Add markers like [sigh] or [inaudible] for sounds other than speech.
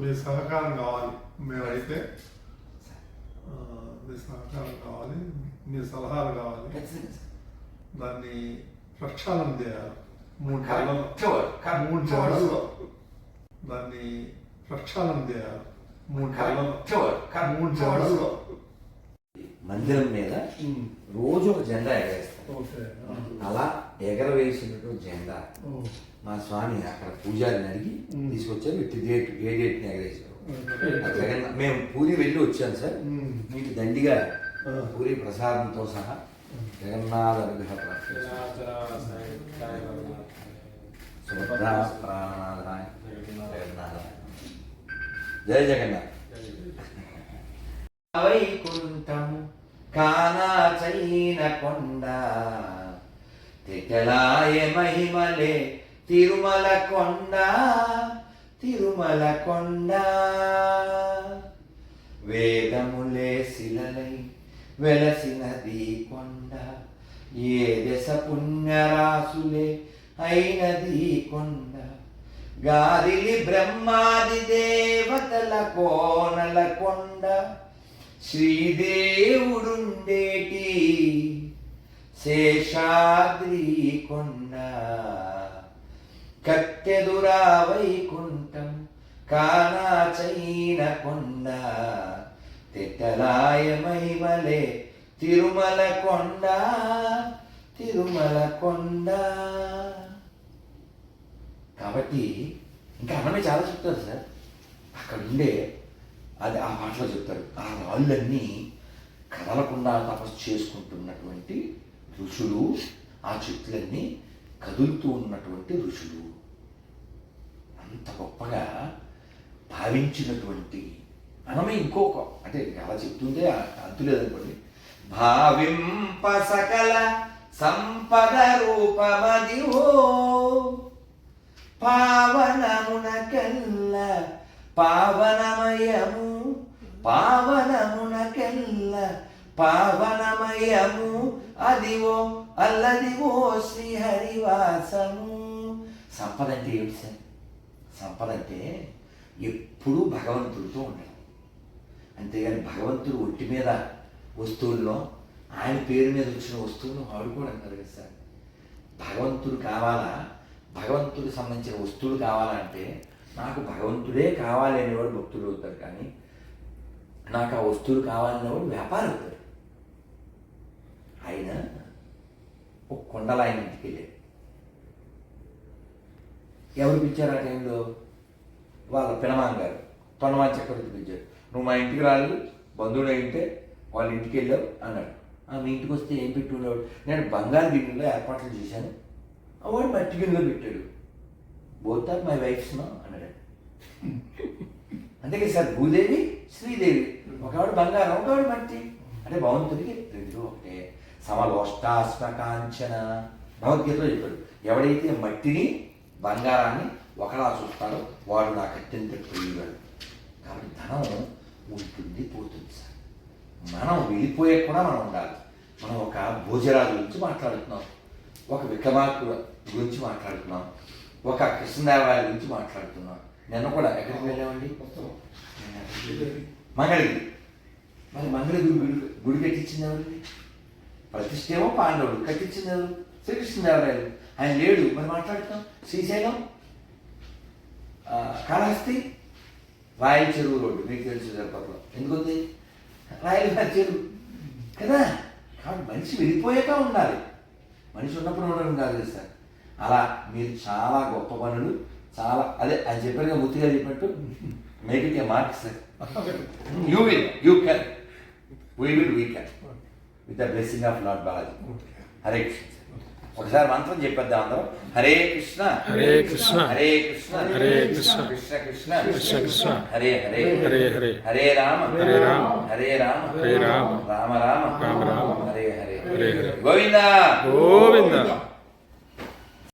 మీ సహకారం కావాలి మేమైతే ఆ, మీ సహకారం కావాలి మీ సలహాలు కావాలి ఖచ్చితంగా సార్. దాన్ని ప్రక్షాళన చేయాలి మూడు కరెక్ట్ నెలలు వర్డ్, కరెక్ట్ మూడు వర్డ్ నెలల్లో సార్. దాన్ని ప్రక్షాళన చేయాలి మూడు నెలలు కరెక్ట్ వర్డ్, కరెక్ట్ మూడు వర్డ్ నెలల్లో సార్. మందిరం మీద రోజు ఒక జెండా ఎగరేస్తారు. అలా ఎగరవేసినటువంటి జెండా. మా స్వామి అక్కడ పూజారిని అడిగి. తీసుకొచ్చారు. ఇటు డేట్ ఏ డేట్ని. ఆ జగన్ మేము పూరి వెళ్ళి వచ్చాం సార్. మీకు దండిగా. పూరి ప్రసాదంతో సహా జగన్నాథ అనుగ్రహ సుభద్రా ప్రాణనాథాయ జగన్నాథాయ. జయ జగన్నాథ్. [laughs] వైకుంఠము కానాచైన కొండ. తిటలాయ మహిమలే తిరుమల కొండ తిరుమల కొండ. వేదములే శిలలై వెలసినది కొండ. ఏ దశ పుణ్యరాసులే అయినది కొండ. గాదిలి బ్రహ్మాది దేవతల కోనల కొండ. శ్రీదేవుడుండేటి శేషాద్రి కొండ కత్తెదురా వైకుంఠం కానాచైన కొండ తిట్టలాయ మహిమలే తిరుమల కొండ తిరుమల కొండ కాబట్టి ఇంకా అన్నమే చాలా చెప్తారు సార్. అక్కడ ఉండే అది ఆ మాటలో చెప్తారు ఆ రాళ్ళన్నీ కదలకుండా తపస్సు చేసుకుంటున్నటువంటి ఋషులు ఆ చెట్లన్నీ కదులుతూ ఉన్నటువంటి ఋషులు. అంత గొప్పగా భావించినటువంటి మనమే ఇంకొక అంటే అలా చెప్తుంటే అంతులేదనుకోండి భావింప సకల సంపద రూపమదివో. పావనమునకెల్ల పావనమయము పావనమునకెల్ల పావనమయము అదివో అల్లదివో శ్రీహరివాసము. సంపద అంటే ఏమిటి సార్? సంపద అంటే ఎప్పుడూ భగవంతుడితో ఉండడం అంతేగాని భగవంతుడు ఒంటి మీద వస్తువుల్లో ఆయన పేరు మీద వచ్చిన వస్తువులను వాడుకోవడం కదా కదా సార్. భగవంతుడు కావాలా? భగవంతుడికి సంబంధించిన వస్తువులు కావాలంటే నాకు భగవంతుడే కావాలి అనేవాడు భక్తుడు అవుతారు కానీ నాకు ఆ వస్తువులు కావాలన్నవాడు వ్యాపారం ఆయన ఒక కొండల ఆయన ఇంటికి వెళ్ళాడు. ఎవరు పిచ్చారు ఆ టైంలో? వాళ్ళ పినమాన్ గారు. తొనమాన్ చక్రవర్తి పిలిచారు నువ్వు మా ఇంటికి రాలేదు బంధువుడు అయితే వాళ్ళ ఇంటికి వెళ్ళావు అన్నాడు. "ఆ, మీ ఇంటికి వస్తే ఏం పెట్టి ఉండేవాడు? నేను బంగారు గిన్నెలో ఏర్పాట్లు చేశాను. వాడు మట్టి గిన్నెలో పెట్టాడు. Both are my wives no అన్నాడు. అందుకే సార్ భూదేవి శ్రీదేవి. ఒకవాడు బంగారం ఒకవాడు మట్టి. అంటే భగవంతుడికి రెండు ఒకటే. సమలోష్టాస్మకాంచన భగవద్గీతలో చెప్పాడు ఎవడైతే మట్టిని బంగారాన్ని ఒకలా చూస్తాడో వాడు నాకు అత్యంత ప్రియుడు కాబట్టి ధనం ఉంటుంది పోతుంది సార్. మనం వెళ్ళిపోయే కూడా మనం ఉండాలి. మనం ఒక భోజరాజు గురించి మాట్లాడుతున్నాం. ఒక విక్రమార్కుడు గురించి మాట్లాడుతున్నాం. ఒక కృష్ణదేవరాయల గురించి మాట్లాడుతున్నాం. నిన్న కూడా ఎక్కడికి వెళ్ళామండి? మంగళగిరి. మరి మంగళగిరి గుడి గుడి కట్టించింది ఎవరు? ప్రతిష్ట ఏమో పాండవుడు కట్టించింది ఎవరు? శ్రీకృష్ణదేవరాయలు. ఆయన లేడు. మరి మాట్లాడుతాం. శ్రీశైలం కాళహస్తి రాయల చెరువు రోడ్డు. మీకు తెలుసు తిరుపతిలో ఎందుకుంది? రాయల చెరువు. కదా? కాబట్టి మనిషి వెళ్ళిపోయాక ఉండాలి. మనిషి ఉన్నప్పుడు ఉండడం కాదు సార్. అలా మీరు చాలా గొప్ప పనులు చాలా అదే ఆయన చెప్పారుగా ముత్తిగా చెప్పినట్టు make it a mark sir you will you can we will we can with the blessing of lord Balaji Hare Krishna ఒకసారి మంత్రం చెప్పేద్దాం అందరం. హరే కృష్ణ హరే కృష్ణ హరే కృష్ణ హరే కృష్ణ కృష్ణ కృష్ణ కృష్ణ కృష్ణ హరే హరే హరే హరే హరే రామ హరే రామ హరే రామ హరే రామ రామ రామ రామ రామ హరే హరే హరే హరే గోవిందా గోవింద